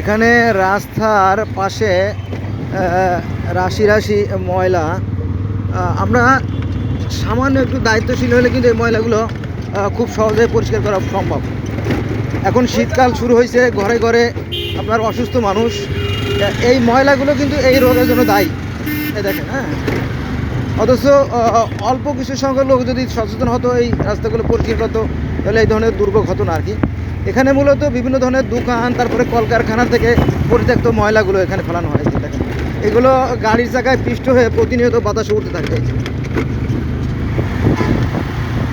এখানে রাস্তার পাশে রাশি রাশি ময়লা। আমরা সামান্য একটু দায়িত্বশীল হলে কিন্তু এই ময়লাগুলো খুব সহজে পরিষ্কার করা সম্ভব। এখন শীতকাল শুরু হয়েছে, ঘরে ঘরে আপনার অসুস্থ মানুষ এই ময়লাগুলো কিন্তু এই রোগের জন্য দায়ী। দেখেন হ্যাঁ। অথচ অল্প কিছু সংখ্যক লোক যদি সচেতন হতো, এই রাস্তাগুলো পরিষ্কার করতো, তাহলে এই ধরনের দুর্ভোগ হতো না আর কি। এখানে মূলত বিভিন্ন ধরনের দোকান তারপরে কলকারখানা থেকে পরিত্যক্ত ময়লাগুলো এখানে ফেলানো হয় দেখেন। এগুলো গাড়ির চাকায় পিষ্ট হয়ে প্রতিনিয়ত বাতাসে উঠতে থাকে।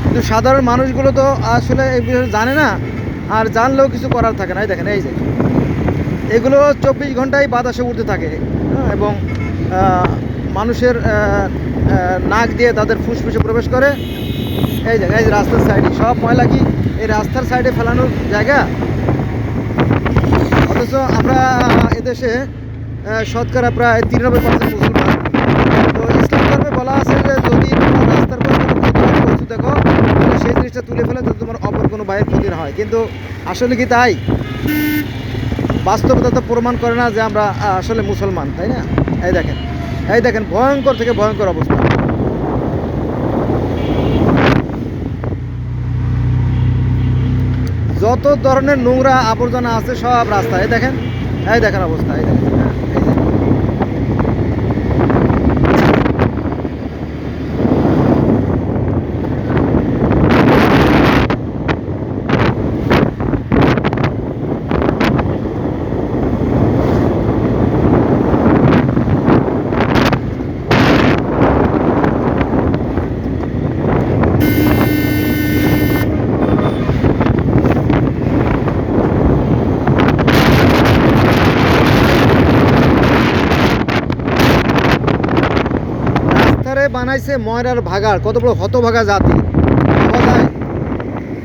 কিন্তু সাধারণ মানুষগুলো তো আসলে এই বিষয়ে জানে না আর জানলেও কিছু করার থাকে না। এই দেখেন এই যে। এগুলো চব্বিশ ঘন্টায় বাতাসে উঠতে থাকে হ্যাঁ, এবং মানুষের নাক দিয়ে তাদের ফুসফুসে প্রবেশ করে। এই জায়গায় এই রাস্তার সাইডে সব ময়লা কি এই রাস্তার সাইডে ফেলানোর জায়গা? অথচ আমরা এদেশে শতকরা প্রায় তিরানব্বই পার্সেন্ট মুসলমান। তো ইসলাম ধর্মে বলা আছে যে যদি তোমার রাস্তার পর কোনো ক্ষতিকর বস্তু দেখো, তাহলে সেই জিনিসটা তুলে ফেলে যাতে তোমার অপর কোনো বাইরের ক্ষতি না হয়। কিন্তু আসলে কি তাই? বাস্তবতা তো প্রমাণ করে না যে আমরা আসলে মুসলমান, তাই না? এই দেখেন এই দেখেন, ভয়ঙ্কর থেকে ভয়ঙ্কর অবস্থা। যত ধরনের নোংরা আবর্জনা আছে সব রাস্তায়। দেখেন এই দেখেন অবস্থা এই দেখেন হ্যাঁ, এই যে। রাস্তারে বানাইছে ময়রার ভাগার কত বড় হতভাগা জাতি।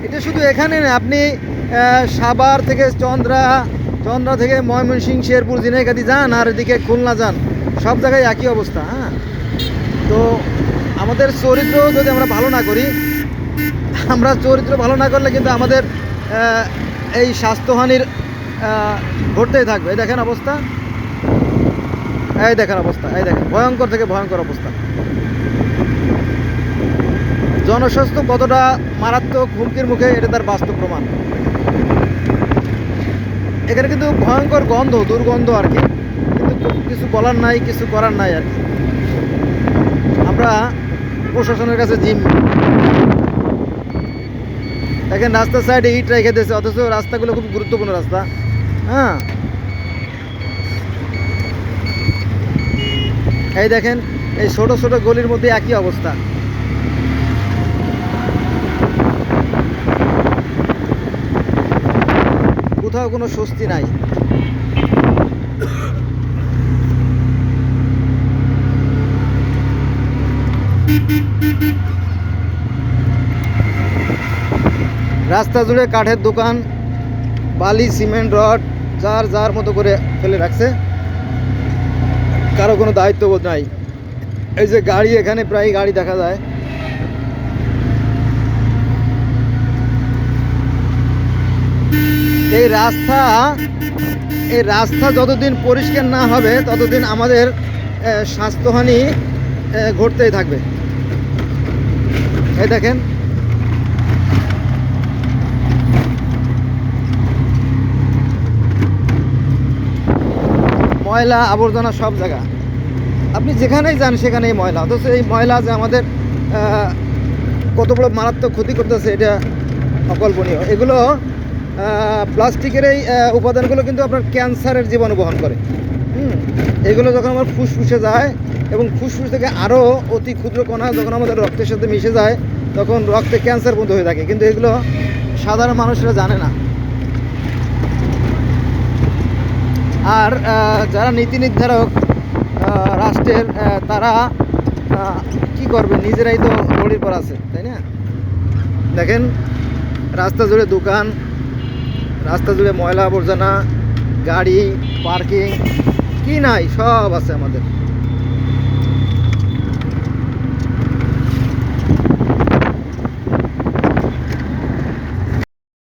এটা শুধু এখানে না, আপনি সাভার থেকে চন্দ্রা চন্দ্রা থেকে ময়মনসিংহ, শেরপুর জিনাইকাতি যান, আর এদিকে খুলনা যান, সব জায়গায় একই অবস্থা হ্যাঁ? তো আমাদের চরিত্র যদি আমরা ভালো না করি, আমরা চরিত্র ভালো না করলে কিন্তু আমাদের এই স্বাস্থ্যহানির ঘটতেই থাকবে। এই দেখেন অবস্থা। এই দেখেন অবস্থা, এই দেখেন, ভয়ঙ্কর থেকে ভয়ঙ্কর অবস্থা। জনস্বাস্থ্য কতটা মারাত্মক হুমকির মুখে এটা তার বাস্তব প্রমাণ। এখানে কিন্তু ভয়ঙ্কর গন্ধ, দুর্গন্ধ আর কি। কিন্তু কিছু বলার নাই, কিছু করার নাই আর কি। আমরা প্রশাসনের কাছে জিম দেখেন, রাস্তার সাইডে ইট রেখে দিয়েছে অথচ রাস্তাগুলো খুব গুরুত্বপূর্ণ রাস্তা। হ্যাঁ? এই দেখেন, এই ছোট ছোট গলির মধ্যে একই অবস্থা। কোথাও কোনো স্বস্তি নাই। রাস্তা জুড়ে কাঠের দোকান, বালি, সিমেন্ট, রড, যার যার মতো করে ফেলে রাখছে। কারও কোনো দায়িত্ববোধ নাই। এই যে গাড়ি, এখানে প্রায় গাড়ি দেখা যায়। এই রাস্তা এই রাস্তা যতদিন পরিষ্কার না হবে, ততদিন আমাদের স্বাস্থ্যহানি ঘটতেই থাকবে। এই দেখেন। ময়লা, আবর্জনা সব জায়গা। আপনি যেখানেই যান, সেখানেই ময়লা। অথচ এই ময়লা যে আমাদের কত বড় মারাত্মক ক্ষতি করতেছে, এটা অকল্পনীয়। এগুলো প্লাস্টিকের এই উপাদানগুলো কিন্তু আপনার ক্যান্সারের জীবাণু বহন করে। হুম? এগুলো যখন আমার ফুসফুসে যায় এবং ফুসফুস থেকে আরও অতি ক্ষুদ্র কণা যখন আমাদের রক্তের সাথে মিশে যায়, তখন রক্তে ক্যান্সার বন্ধ হয়ে থাকে। কিন্তু এগুলো সাধারণ মানুষরা জানে না। আর যারা নীতি নির্ধারক রাষ্ট্রের তারা কি করবে? নিজেরাই তো দড়ির পর আছে, তাই না? দেখেন, রাস্তা জুড়ে দোকান রাস্তা জুড়ে ময়লা আবর্জনা গাড়ি পার্কিং কি নাই সব আছে আমাদের।